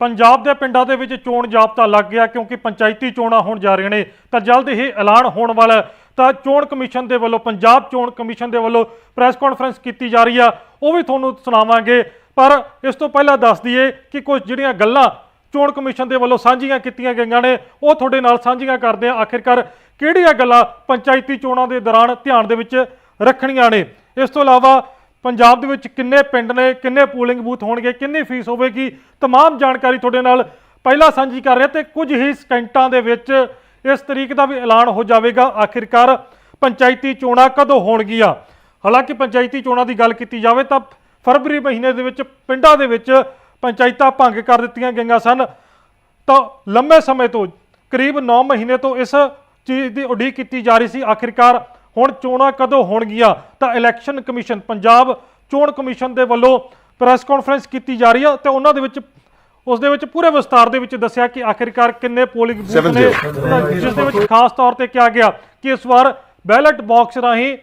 ਪੰਜਾਬ ਦੇ ਪਿੰਡਾਂ ਦੇ ਵਿੱਚ ਚੋਣ ਜਾਬਤਾ ਲੱਗ ਗਿਆ ਕਿਉਂਕਿ ਪੰਚਾਇਤੀ ਚੋਣਾਂ ਹੋਣ ਜਾ ਰਹੀਆਂ ਨੇ, ਤਾਂ ਜਲਦ ਹੀ ਐਲਾਨ ਹੋਣ ਵਾਲਾ ਤਾਂ ਚੋਣ ਕਮਿਸ਼ਨ ਦੇ ਵੱਲੋਂ, ਪੰਜਾਬ ਚੋਣ ਕਮਿਸ਼ਨ ਦੇ ਵੱਲੋਂ ਪ੍ਰੈਸ ਕਾਨਫਰੰਸ ਕੀਤੀ ਜਾ ਰਹੀ ਆ, ਉਹ ਵੀ ਤੁਹਾਨੂੰ ਸੁਣਾਵਾਂਗੇ। ਪਰ ਇਸ ਤੋਂ ਪਹਿਲਾਂ ਦੱਸ ਦਈਏ ਕਿ ਕੁਝ ਜਿਹੜੀਆਂ ਗੱਲਾਂ ਚੋਣ ਕਮਿਸ਼ਨ ਦੇ ਵੱਲੋਂ ਸਾਂਝੀਆਂ ਕੀਤੀਆਂ ਗਈਆਂ ਨੇ, ਉਹ ਤੁਹਾਡੇ ਨਾਲ ਸਾਂਝੀਆਂ ਕਰਦੇ ਆ। ਆਖਿਰਕਾਰ ਕਿਹੜੀਆਂ ਗੱਲਾਂ ਪੰਚਾਇਤੀ ਚੋਣਾਂ ਦੇ ਦੌਰਾਨ ਧਿਆਨ ਦੇ ਵਿੱਚ ਰੱਖਣੀਆਂ ਨੇ? ਇਸ ਤੋਂ ਇਲਾਵਾ ਪੰਜਾਬ ਦੇ ਵਿੱਚ ਕਿੰਨੇ ਪਿੰਡ ਨੇ ਕਿੰਨੇ ਪੋਲਿੰਗ ਬੂਥ ਹੋਣਗੇ ਕਿੰਨੀ ਫੀਸ ਹੋਵੇਗੀ तमाम ਜਾਣਕਾਰੀ ਤੁਹਾਡੇ ਨਾਲ ਪਹਿਲਾਂ ਸਾਂਝੀ ਕਰ ਰਿਹਾ ਤੇ ਕੁਝ ਹੀ ਸਕਿੰਟਾਂ ਦੇ ਵਿੱਚ ਇਸ ਤਰੀਕ ਦਾ ਵੀ ਐਲਾਨ ਹੋ ਜਾਵੇਗਾ ਆਖਿਰਕਾਰ ਪੰਚਾਇਤੀ ਚੋਣਾਂ ਕਦੋਂ ਹੋਣਗੀਆਂ ਹਾਲਾਂਕਿ ਪੰਚਾਇਤੀ ਚੋਣਾਂ ਦੀ ਗੱਲ ਕੀਤੀ ਜਾਵੇ ਤਾਂ ਫਰਵਰੀ ਮਹੀਨੇ ਦੇ ਵਿੱਚ ਪਿੰਡਾਂ ਦੇ ਵਿੱਚ ਪੰਚਾਇਤਾਂ ਭੰਗ ਕਰ ਦਿੱਤੀਆਂ ਗਈਆਂ ਸਨ ਤਾਂ ਲੰਮੇ ਸਮੇਂ ਤੋਂ ਕਰੀਬ 9 ਮਹੀਨੇ ਤੋਂ ਇਸ ਚੀਜ਼ ਦੀ ਉਡੀਕ ਕੀਤੀ ਜਾ ਰਹੀ ਸੀ ਆਖਿਰਕਾਰ ਹੁਣ ਚੋਣਾਂ ਕਦੋਂ ਹੋਣਗੀਆਂ? ਤਾਂ ਇਲੈਕਸ਼ਨ ਕਮਿਸ਼ਨ ਪੰਜਾਬ ਚੋਣ ਕਮਿਸ਼ਨ ਦੇ ਵੱਲੋਂ ਪ੍ਰੈਸ ਕਾਨਫਰੰਸ ਕੀਤੀ ਜਾ ਰਹੀ ਹੈ ਤੇ ਉਹਨਾਂ ਦੇ ਵਿੱਚ ਉਸ ਦੇ ਵਿੱਚ ਪੂਰੇ ਵਿਸਤਾਰ ਦੇ ਵਿੱਚ ਦੱਸਿਆ ਕਿ ਆਖਿਰਕਾਰ ਕਿੰਨੇ ਪੋਲਿੰਗ ਬੂਥ ਨੇ ਜਿਸ ਦੇ ਵਿੱਚ ਖਾਸ ਤੌਰ ਤੇ ਕਿਹਾ ਗਿਆ ਕਿ ਇਸ ਵਾਰ ਬੈਲਟ ਬਾਕਸ ਰਾਹੀਂ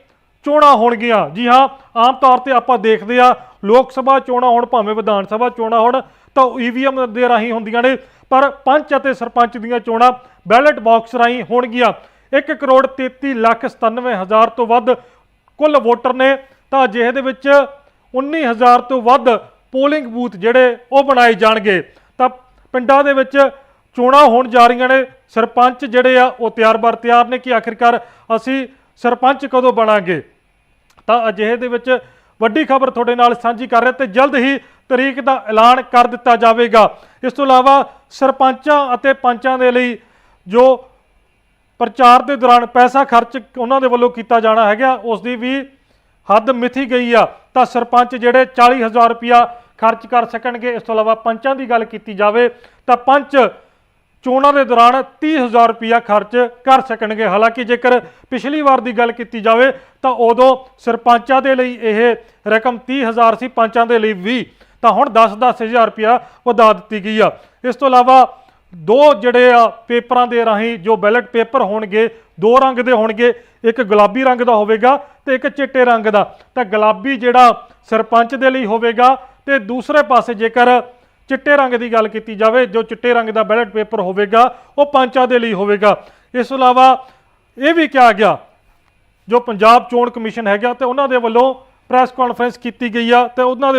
ਚੋਣਾਂ ਹੋਣਗੀਆਂ। ਜੀ ਹਾਂ ਆਮ ਤੌਰ ਤੇ ਆਪਾਂ ਦੇਖਦੇ ਆ ਲੋਕ ਸਭਾ ਚੋਣਾਂ ਹੋਣ ਭਾਵੇਂ ਵਿਧਾਨ ਸਭਾ ਚੋਣਾਂ ਹੋਣ ਤਾਂ ਈਵੀਐਮ ਦੇ ਰਾਹੀਂ ਹੁੰਦੀਆਂ ਨੇ ਪਰ ਪੰਚ ਅਤੇ ਸਰਪੰਚ ਦੀਆਂ ਚੋਣਾਂ ਬੈਲਟ ਬਾਕਸ ਰਾਹੀਂ ਹੋਣਗੀਆਂ। 1 ਕਰੋੜ 33 ਲੱਖ 97 ਹਜ਼ਾਰ ਤੋਂ ਵੱਧ ਕੁੱਲ ਵੋਟਰ ਨੇ। ਤਾਂ ਅਜਿਹੇ ਦੇ ਵਿੱਚ 19000 ਤੋਂ ਵੱਧ ਪੋਲਿੰਗ ਬੂਥ ਜਿਹੜੇ ਉਹ ਬਣਾਏ ਜਾਣਗੇ। ਤਾਂ ਪਿੰਡਾਂ ਦੇ ਵਿੱਚ ਚੋਣਾਂ ਹੋਣ ਜਾ ਰਹੀਆਂ ਨੇ। ਸਰਪੰਚ ਜਿਹੜੇ ਆ, ਉਹ ਤਿਆਰ-ਬਰ ਤਿਆਰ ਨੇ ਕਿ ਆਖਿਰਕਾਰ ਅਸੀਂ ਸਰਪੰਚ ਕਦੋਂ ਬਣਾਂਗੇ। ਤਾਂ ਅਜਿਹੇ ਦੇ ਵਿੱਚ ਵੱਡੀ ਖਬਰ ਤੁਹਾਡੇ ਨਾਲ ਸਾਂਝੀ ਕਰ ਰਿਹਾ ਤੇ ਜਲਦ ਹੀ ਤਰੀਕ ਦਾ ਐਲਾਨ ਕਰ ਦਿੱਤਾ ਜਾਵੇਗਾ। ਇਸ ਤੋਂ ਇਲਾਵਾ ਸਰਪੰਚਾਂ ਅਤੇ ਪੰਚਾਂ ਦੇ ਲਈ ਜੋ ਪ੍ਰਚਾਰ ਦੇ ਦੌਰਾਨ ਪੈਸਾ ਖਰਚ ਉਹਨਾਂ ਦੇ ਵੱਲੋਂ ਕੀਤਾ ਜਾਣਾ ਹੈਗਾ, ਉਸ ਦੀ ਵੀ ਹੱਦ ਮਿਥੀ ਗਈ ਆ। ਤਾਂ ਸਰਪੰਚ ਜਿਹੜੇ 40000 ਰੁਪਿਆ ਖਰਚ ਕਰ ਸਕਣਗੇ, ਇਸ ਤੋਂ ਇਲਾਵਾ ਪੰਚਾਂ ਦੀ ਗੱਲ ਕੀਤੀ ਜਾਵੇ, ਤਾਂ ਪੰਚ ਚੋਣਾਂ ਦੇ ਦੌਰਾਨ 30000 ਰੁਪਿਆ ਖਰਚ ਕਰ ਸਕਣਗੇ। ਹਾਲਾਂਕਿ ਜੇਕਰ ਪਿਛਲੀ ਵਾਰ ਦੀ ਗੱਲ ਕੀਤੀ ਜਾਵੇ, ਤਾਂ ਉਦੋਂ ਸਰਪੰਚਾਂ ਦੇ ਲਈ ਇਹ ਰਕਮ 30000 ਸੀ, ਪੰਚਾਂ ਦੇ ਲਈ 20 ਤਾਂ ਹੁਣ 10-10000 ਰੁਪਿਆ ਵਧਾ ਦਿੱਤੀ ਗਈ ਆ। ਇਸ ਤੋਂ ਇਲਾਵਾ ਦੋ ਜਿਹੜੇ ਆ ਪੇਪਰਾਂ ਦੇ ਰਾਹੀਂ ਜੋ ਬੈਲਟ ਪੇਪਰ ਹੋਣਗੇ, ਦੋ ਰੰਗ ਦੇ ਹੋਣਗੇ, ਇੱਕ ਗੁਲਾਬੀ ਰੰਗ ਦਾ ਹੋਵੇਗਾ ਤੇ ਇੱਕ ਚਿੱਟੇ ਰੰਗ ਦਾ। ਤਾਂ ਗੁਲਾਬੀ ਜਿਹੜਾ ਸਰਪੰਚ ਦੇ ਲਈ ਹੋਵੇਗਾ ਤੇ ਦੂਸਰੇ ਪਾਸੇ ਜੇਕਰ ਚਿੱਟੇ ਰੰਗ ਦੀ ਗੱਲ ਕੀਤੀ ਜਾਵੇ, ਜੋ ਚਿੱਟੇ ਰੰਗ ਦਾ ਬੈਲਟ ਪੇਪਰ ਹੋਵੇਗਾ, ਉਹ ਪੰਚਾਂ ਦੇ ਲਈ ਹੋਵੇਗਾ। ਇਸ ਤੋਂ ਇਲਾਵਾ ਇਹ ਵੀ ਕਿਹਾ ਗਿਆ, ਜੋ ਪੰਜਾਬ ਚੋਣ ਕਮਿਸ਼ਨ ਹੈਗਾ ਤੇ ਉਹਨਾਂ ਦੇ ਵੱਲੋਂ ਪ੍ਰੈਸ ਕਾਨਫਰੰਸ ਕੀਤੀ ਗਈ ਆ ਤੇ ਉਹਨਾਂ ਦੇ